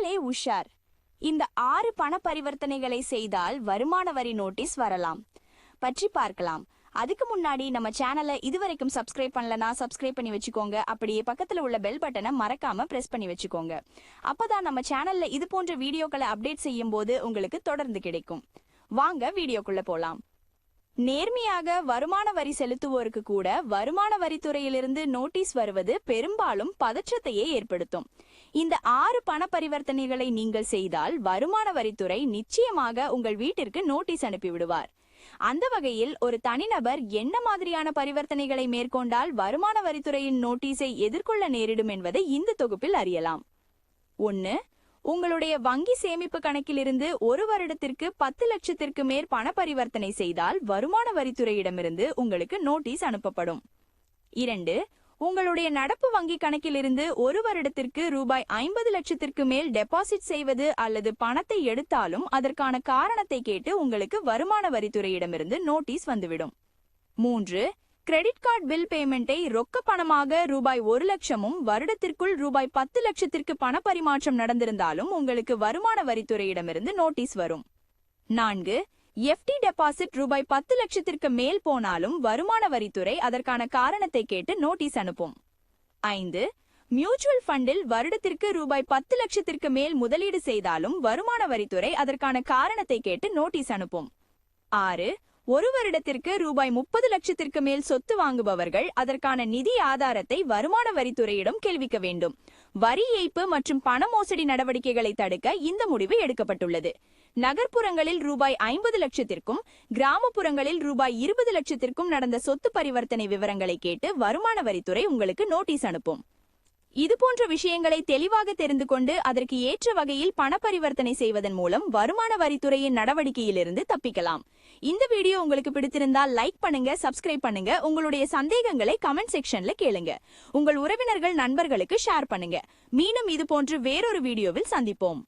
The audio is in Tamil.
மகளே உஷார். இந்த ஆறு பண பரிவர்த்தனைகளை செய்தால் வருமான வரி நோட்டீஸ் வரலாம். பற்றி பார்க்கலாம். அதுக்கு முன்னாடி நம்ம சேனலை இதுவரைக்கும் சப்ஸ்கிரைப் பண்ணலனா சப்ஸ்கிரைப் பண்ணி வச்சுக்கோங்க. அப்படியே பக்கத்துல உள்ள பெல் பட்டனை மறக்காம பிரஸ் பண்ணி வச்சுக்கோங்க. அப்பதான் நம்ம சேனல்ல இது போன்ற வீடியோக்களை அப்டேட் செய்யும் போது உங்களுக்கு தொடர்ந்து கிடைக்கும். வாங்க வீடியோக்குள்ள போலாம். நேர்மையாக வருமான வரி செலுத்துவோருக்கு கூட வருமான வரித்துறையிலிருந்து நோட்டீஸ் வருவது பெரும்பாலும் பதற்றத்தையே ஏற்படுத்தும். இந்த ஆறு பண பரிவர்த்தனைகளை நீங்கள் செய்தால் வருமான வரித்துறை நிச்சயமாக உங்கள் வீட்டிற்கு நோட்டீஸ் அனுப்பிவிடுவார். அந்த வகையில் ஒரு தனிநபர் என்ன மாதிரியான பரிவர்த்தனைகளை மேற்கொண்டால் வருமான வரித்துறையின் நோட்டீஸை எதிர்கொள்ள நேரிடும் என்பதை இந்த தொகுப்பில் அறியலாம். ஒன்று உங்களுடைய வங்கி சேமிப்பு கணக்கிலிருந்து ஒரு வருடத்திற்கு பத்து லட்சத்திற்கு மேற் பண பரிவர்த்தனை செய்தால் வருமான வரித்துறையிடமிருந்து உங்களுக்கு நோட்டீஸ் அனுப்பப்படும். இரண்டு உங்களுடைய நடப்பு வங்கி கணக்கிலிருந்து ஒரு வருடத்திற்கு ரூபாய் ஐம்பது லட்சத்திற்கு மேல் டெபாசிட் செய்வது அல்லது பணத்தை எடுத்தாலும் அதற்கான காரணத்தை கேட்டு உங்களுக்கு வருமான வரித்துறையிடமிருந்து நோட்டீஸ் வந்துவிடும். மூன்று கிரெடிட் கார்டு பில் பேமெண்ட்டை ரொக்க பணமாக ரூபாய் ஒரு லட்சமும் வருடத்திற்குள் ரூபாய் பத்து லட்சத்திற்கு பண பரிமாற்றம் நடந்திருந்தாலும் உங்களுக்கு வருமான வரித்துறையிடமிருந்து நோட்டீஸ் வரும். நான்கு எஃப்டி டெபாசிட் ரூபாய் பத்து லட்சத்திற்கு மேல் போனாலும் வருமான வரித்துறை அதற்கான காரணத்தை கேட்டு நோட்டீஸ் அனுப்பும். ஐந்து மியூச்சுவல் ஃபண்டில் வருடத்திற்கு ரூபாய் பத்து லட்சத்திற்கு மேல் முதலீடு செய்தாலும் வருமான வரித்துறை அதற்கான காரணத்தை கேட்டு நோட்டீஸ் அனுப்பும். ஆறு ஒரு வருடத்திற்கு ரூபாய் முப்பது லட்சத்திற்கு மேல் சொத்து வாங்குபவர்கள் அதற்கான நிதி ஆதாரத்தை வருமான வரித்துறையிடம் கேள்விக்க வேண்டும். வரி ஏய்ப்பு மற்றும் பண மோசடி நடவடிக்கைகளை தடுக்க இந்த முடிவு எடுக்கப்பட்டுள்ளது. நகர்ப்புறங்களில் ரூபாய் ஐம்பது லட்சத்திற்கும் கிராமப்புறங்களில் ரூபாய் இருபது லட்சத்திற்கும் நடந்த சொத்து பரிவர்த்தனை விவரங்களை கேட்டு வருமான வரித்துறை உங்களுக்கு நோட்டீஸ் அனுப்பும். இது போன்ற விஷயங்களை தெளிவாக தெரிந்து கொண்டு அதற்கு ஏற்ற வகையில் பண பரிவர்த்தனை செய்வதன் மூலம் வருமான வரித்துறையின் நடவடிக்கையிலிருந்து தப்பிக்கலாம். இந்த வீடியோ உங்களுக்கு பிடித்திருந்தால் லைக் பண்ணுங்க சப்ஸ்கிரைப் பண்ணுங்க உங்களுடைய சந்தேகங்களை கமெண்ட் செக்ஷன்ல கேளுங்க. உங்கள் உறவினர்கள் நண்பர்களுக்கு ஷேர் பண்ணுங்க. மீண்டும் இது போன்று வேறொரு வீடியோவில் சந்திப்போம்.